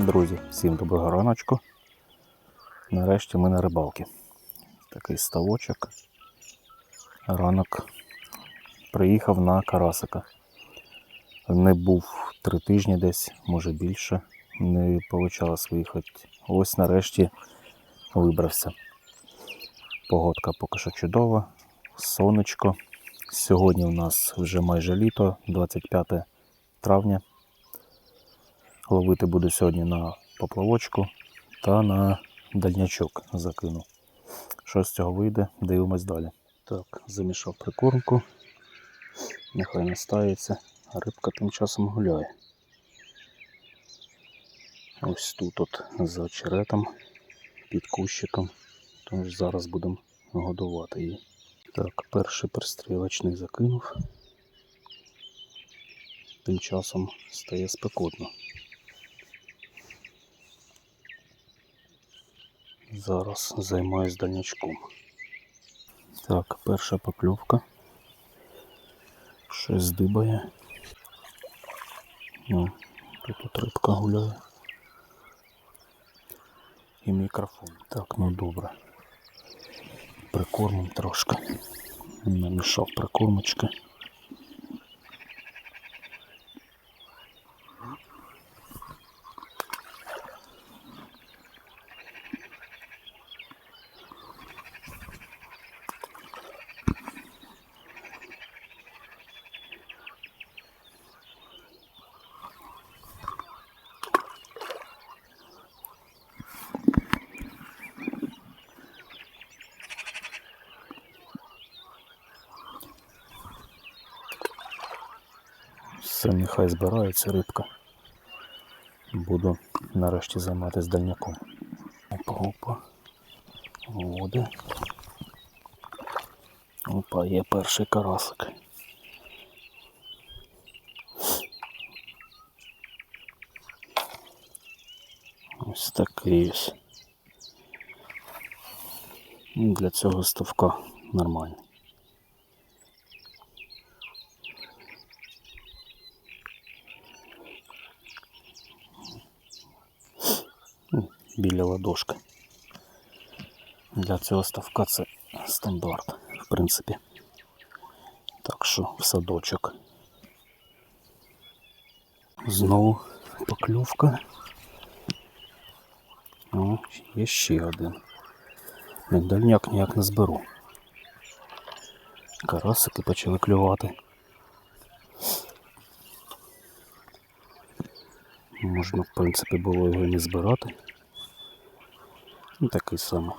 Друзі, всім доброго раночку. Нарешті ми на рибалки. Такий ставочок. Ранок приїхав на карасика. Не був три тижні десь, може більше. Не вийшло виїхати. Ось нарешті вибрався. Погодка поки що чудова, сонечко. Сьогодні у нас вже майже літо, 25 травня. Ловити буду сьогодні на поплавочку та на дальнячок закину. Що з цього вийде, дивимось далі. Так, замішав прикормку. Нехай настається, а рибка тим часом гуляє. Ось тут от за очеретом, під кущиком. Тож зараз будемо годувати її. Так, перший пристрілочний закинув. Тим часом стає спекотно. Зараз займаюсь дальнячком. Так, перша покльовка. Щось здибає. Ну, тут рибка гуляє. І мікрофон. Так, ну добре. Прикормим трошки. Намішав прикормочки. Все, нехай збирається рибка. Буду нарешті займатися дальняком. Опа, опа. Води. Опа, є перший карасик. Ось такий ось. Для цього ставка нормально. Ну, біля ладошки. Для цього ставка це стандарт, в принципі. Так що в садочок. Знову покльовка. О, є ще один. Дальняк ніяк не зберу. Карасики почали клювати. Можна, в принципі, було його не збирати. Ну, такий самий.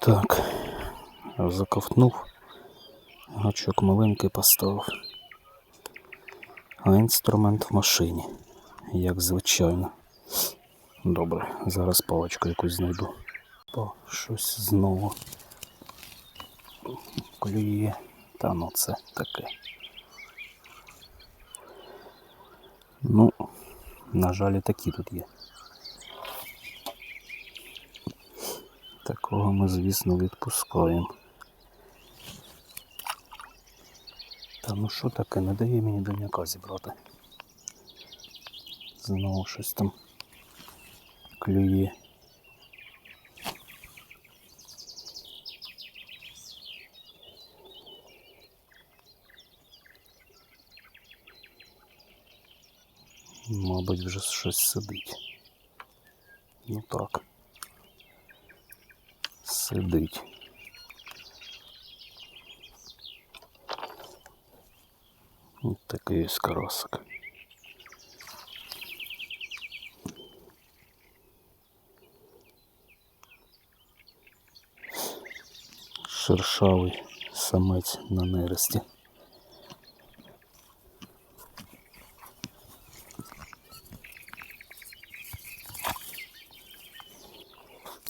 Так, заковтнув, гачок маленький поставив. А інструмент в машині, як звичайно. Добре, зараз паличку якусь знайду. О, щось знову клює. Та ну це таке. Ну, на жаль, такі тут є. Такого ми, звісно, відпускаємо. Та ну що таке, не дає мені дальняка зібрати. Знову щось там клює. Мабуть, вже щось сидить. Ну так. Сидить. Ось такий ось карасик. Шершавий самець на нересті.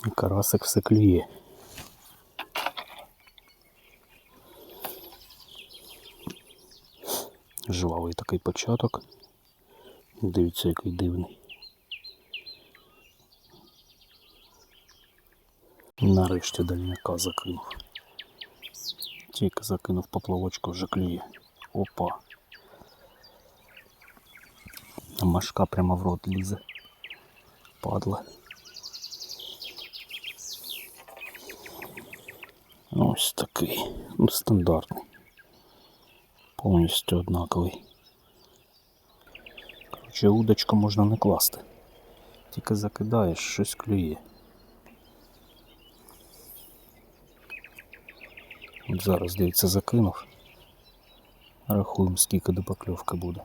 І Карасик все клює. Початок. Дивіться, який дивний. Нарешті дальняка закинув. Тільки закинув поплавочку, вже клює. Опа. Машка прямо в рот лізе. Падла. Ось такий. Ну, стандартний. Повністю однаковий. Коротше, удочку можна не класти. Тільки закидаєш, щось клює. От зараз, дивіться, закинув. Рахуємо, скільки до покльовки буде.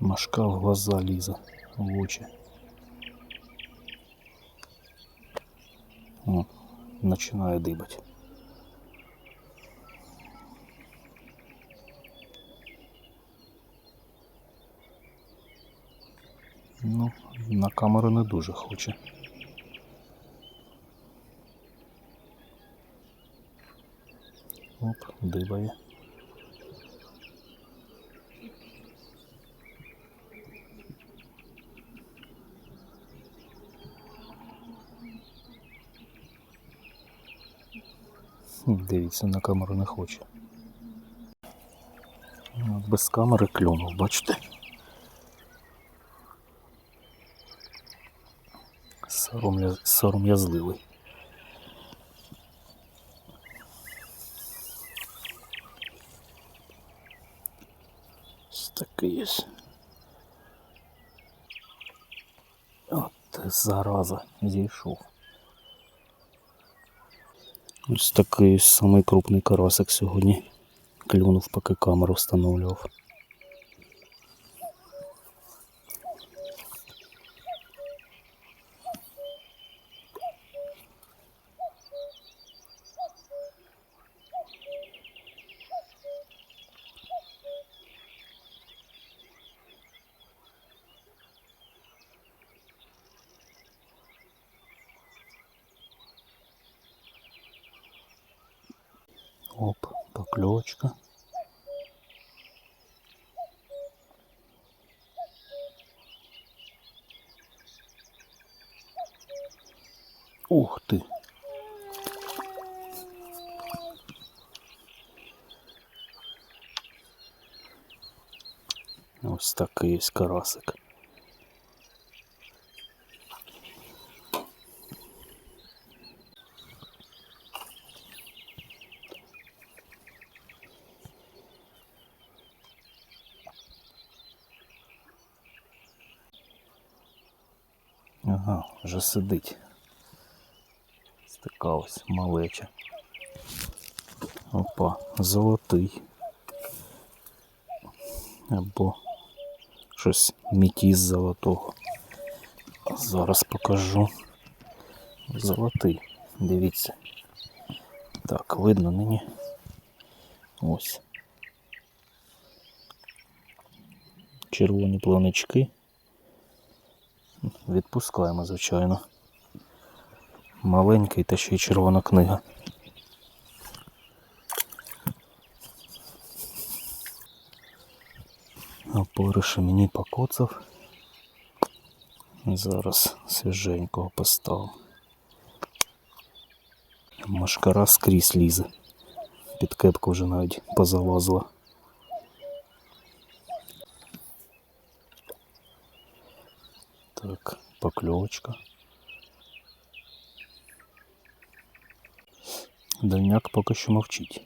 Машка в глаза лізе, в очі. Починає дибати. Ну, на камеру не дуже хоче. Оп, дибає. Дивіться, на камеру не хоче. Ну, Без камери клюнув, бачите? Сором'я... Сором'язливий. Ось такий ось. От зараза, зійшов. Ось такий самий крупний карасик сьогодні. Клюнув, поки камеру встановлював. Оп, поклевочка. Ух ты! Ось такий ось карасик. Ага, вже сидить. Ось Така ось малеча. Опа, золотий. Або щось мітіз золотого. Зараз покажу. Золотий. Дивіться. Так, видно нині. Ось. Червоні планички. Відпускаємо, звичайно. Маленький та ще й червона книга. Опориші мені покоцав. Зараз свіженького поставив. Машкара скрізь лізе. Під кепку вже навіть позалазила. Так, покльовочка. Дальняк поки що мовчить.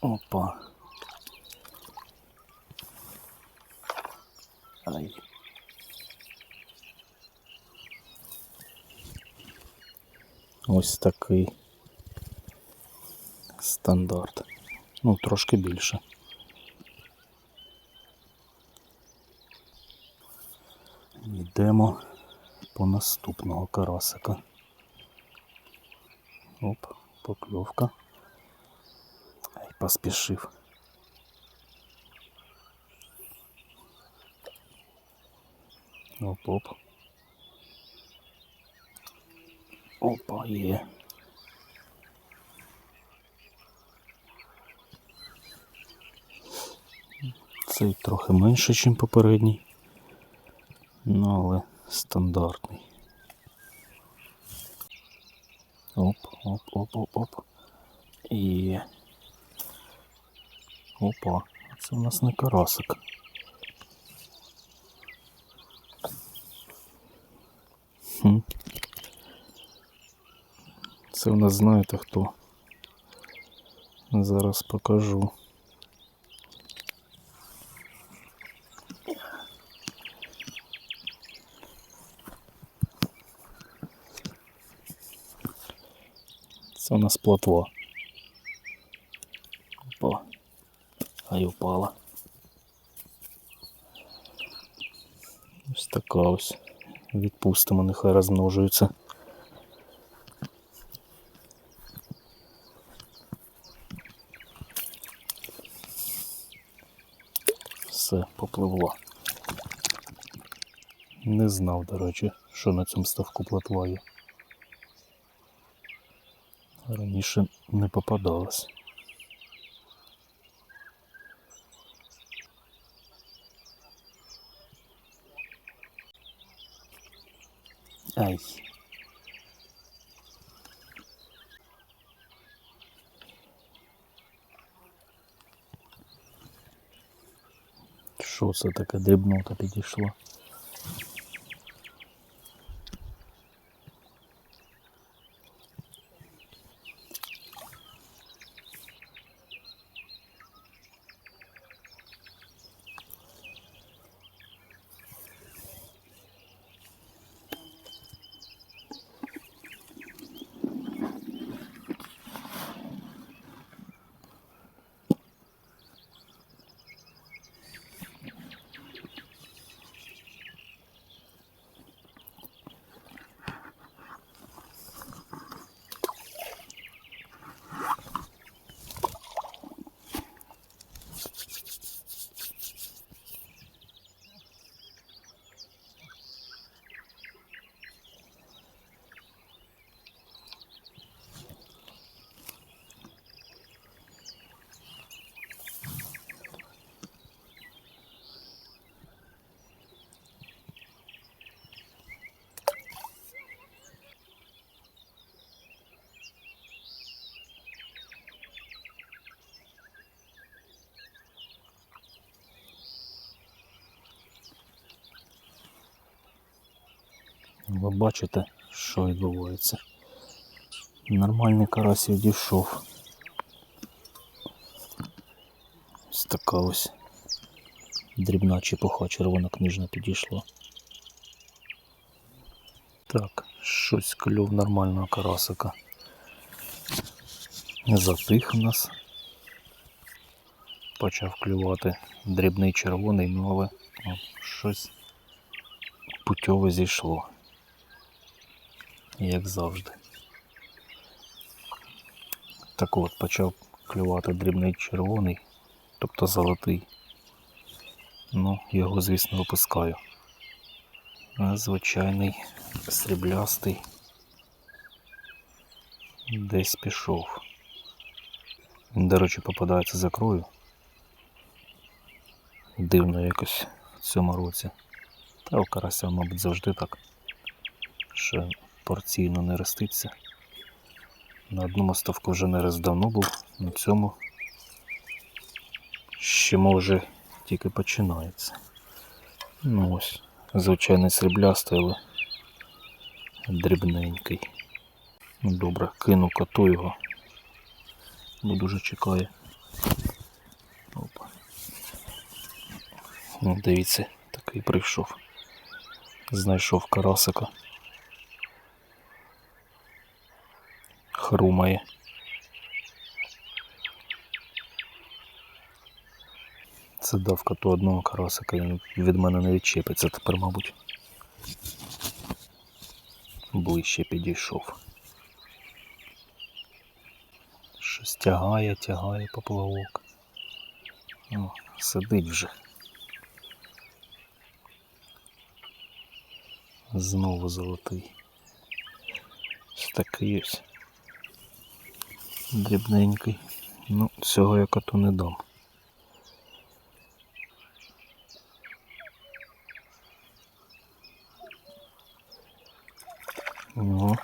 Опа. Ай. Ось такий стандарт. Ну, трошки більше. Йдемо по наступного карасика. Оп, покльовка. Ай, поспішив. Оп-оп. Опа, є. Цей трохи менше, ніж попередній. Ну, але Стандартний. Оп, оп, оп, оп, оп. І. Опа, це у нас не карасик. Хм. Це у нас знаєте хто? Зараз покажу. У нас плотва. Опа. А й упала. Ось така ось. Відпустимо, нехай розмножується. Все, попливла. Не знав, до речі, що на цьому ставку плотва є. Раніше не попадалось. Ай. Що це таке дрібнота підійшла? Ви бачите, що відбувається. Нормальний карась відійшов. Ось така ось дрібна чепуха червонокнижна підійшла. Так, щось клюв нормального карасика. Затих у нас. Почав клювати дрібний червоний, ну але щось путьове зійшло. Як завжди. Так от, почав клювати дрібний червоний, тобто золотий. Ну, його, звісно, випускаю. Звичайний сріблястий десь пішов. Він, до речі, попадається за крою. Дивно якось в цьому році. Та у карася, мабуть, завжди так. Що порційно не роститься. На одному ставку вже не раз давно був, на цьому ще може тільки починається. Ну ось, звичайний сріблястий, але дрібненький. Ну, Добре, кину коту його. Бо дуже чекає. Опа. Ну, дивіться, такий прийшов. Знайшов карасика. Хрумає. Це дав коту одного карасика, він від мене не відчепиться тепер, мабуть. Ближче підійшов. Щось тягає, тягає поплавок. О, сидить вже. Знову золотий. Такий ось. Дрібненький. Ну, цього я коту не дам. Ну,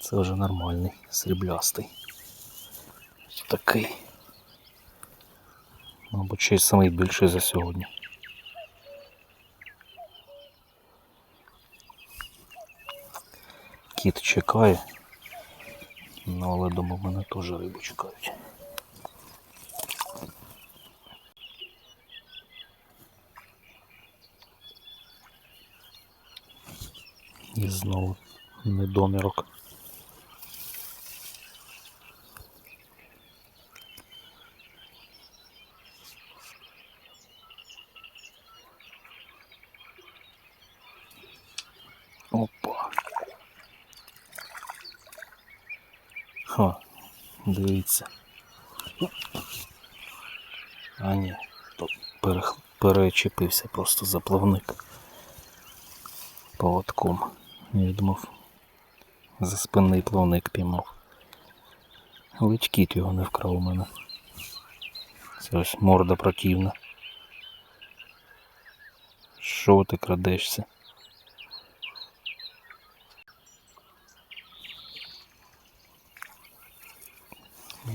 це вже нормальний, сріблястий. Такий. Мабуть, ще й самий більший за сьогодні. Кіт чекає. Ну, але дома мене теж рибу чекають. І знову недомірок. Опа. Ха, дивіться. А ні, перечепився просто за плавник поводком. Я думав, за спинний плавник піймав. Ледь кіт його не вкрав у мене. Це ось морда противна. Що ти крадешся?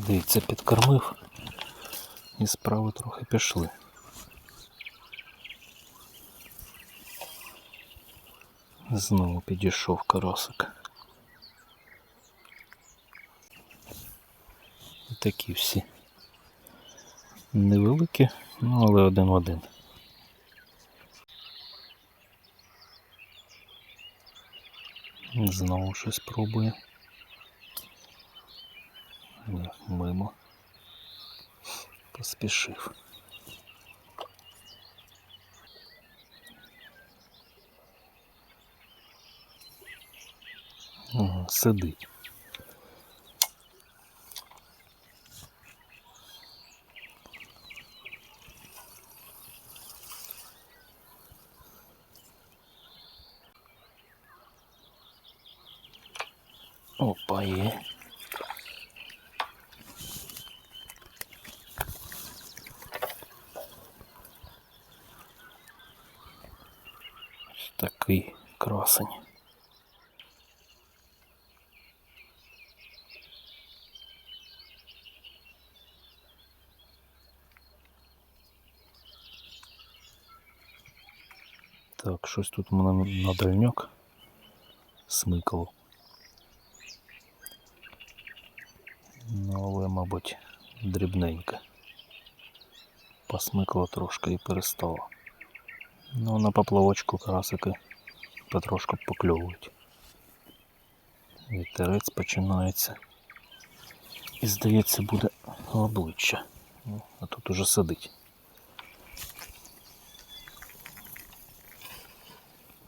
Дивіться, підкормив. І справи трохи пішли. Знову підійшов карасик. Такі всі. Невеликі, ну але один в один. Знову щось пробує. Ні, мимо. Поспішив. Ага, сидить. Опа, є. Такий красень. Так, щось тут мене на дальняк смикало. Ну, але, мабуть, дрібненьке. Посмикало трошки і перестало. Ну, на поплавочку карасики потрошку покльовують. Вітерець починається. І здається, буде обличчя. Ну, а тут уже сидить.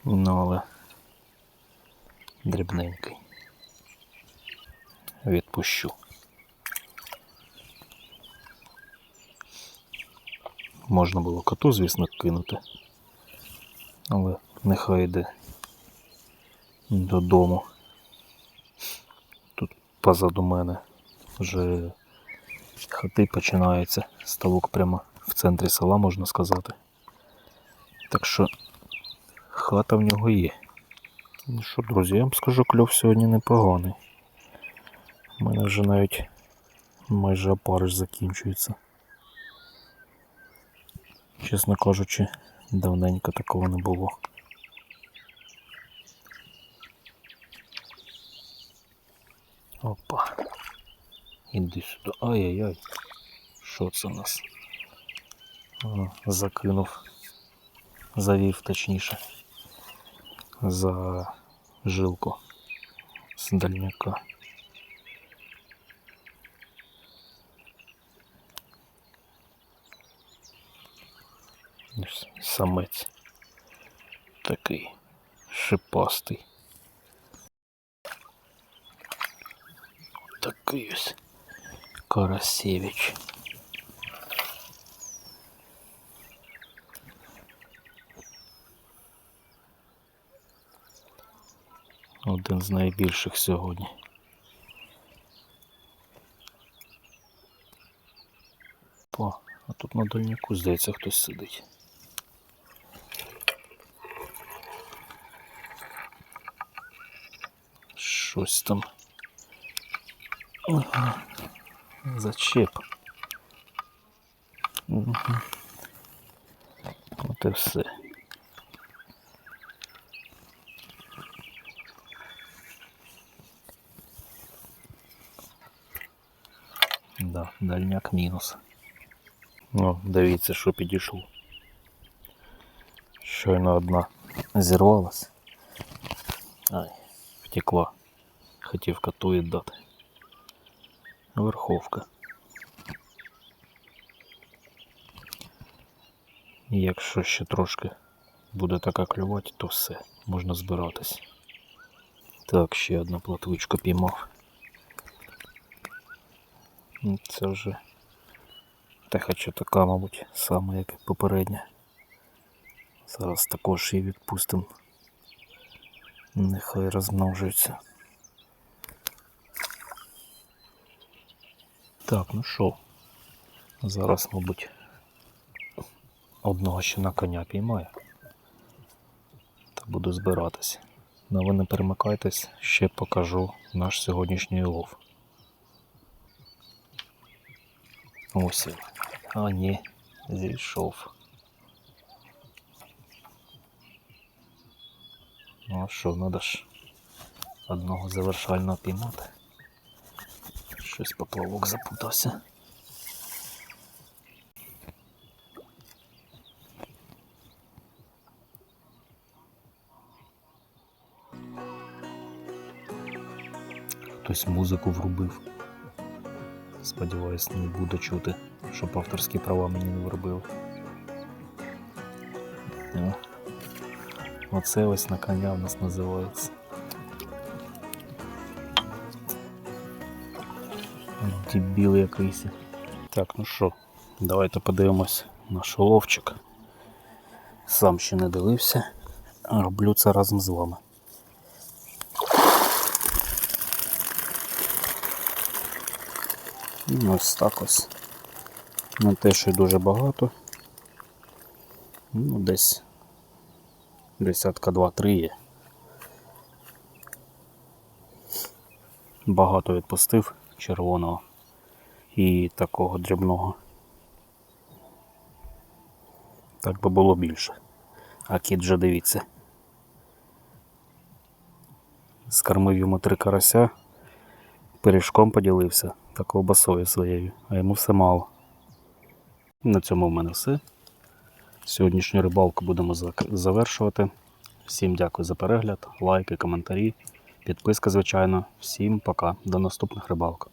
Ну, але дрібненький. Відпущу. Можна було коту, звісно, кинути. Але нехай йде додому. Тут позаду мене вже хати починаються. Ставок прямо в центрі села, можна сказати. Так що хата в нього є. Ну що, друзі, я вам скажу, кльов сьогодні непоганий. У мене вже навіть майже опариш закінчується. Чесно кажучи, давненько такого не було. Опа. Іди сюди. Ай-яй-яй. Що це у нас? А, закинув. Завів точніше. За жилку з дальняка. Ось Самець. Такий шипастий. Такий ось Карасевич. Один з найбільших сьогодні. По, а тут на дальняку, здається, хтось сидить. щось там. Ага. Зачеп. Угу. От і все. Да, дальняк мінус. Ну, дивіться, що підійшло. Щойно одна зірвалась. Ай, втекла. Хотів коту віддати. Верховка. І якщо ще трошки буде така клювати, то все, можна збиратись. Так, ще одну платвичку піймав. Ну, Це вже та хоча така, мабуть, сама, як і попередня. Зараз також її відпустимо. Нехай розмножується. Так, ну що, зараз, мабуть, одного ще на коня піймаю. Та буду збиратись. Ну ви не перемикайтесь, ще покажу наш сьогоднішній лов. Ось. він. А ні, зійшов. Ну а що, надо ж одного завершального піймати. Щось поплавок запутався. Хтось музику врубив. Сподіваюсь, не буде чути, щоб авторські права мені не вробили. Оце ось на коня в нас називається. Дебіл якийсь. Так, ну що, давайте подивимось наш уловчик. Сам ще не дивився, роблю це разом з вами. Ну, ось так ось. Не те, що й дуже багато. Ну, десь десятка два-три є. Багато відпустив червоного і такого дрібного. Так би було більше. А кіт вже дивіться. Скормив йому три карася, пиріжком поділився та ковбасою своєю, а йому все мало. На цьому в мене все. Сьогоднішню рибалку будемо завершувати. Всім дякую за перегляд, лайки, коментарі, підписка, звичайно. Всім пока. До наступних рибалок.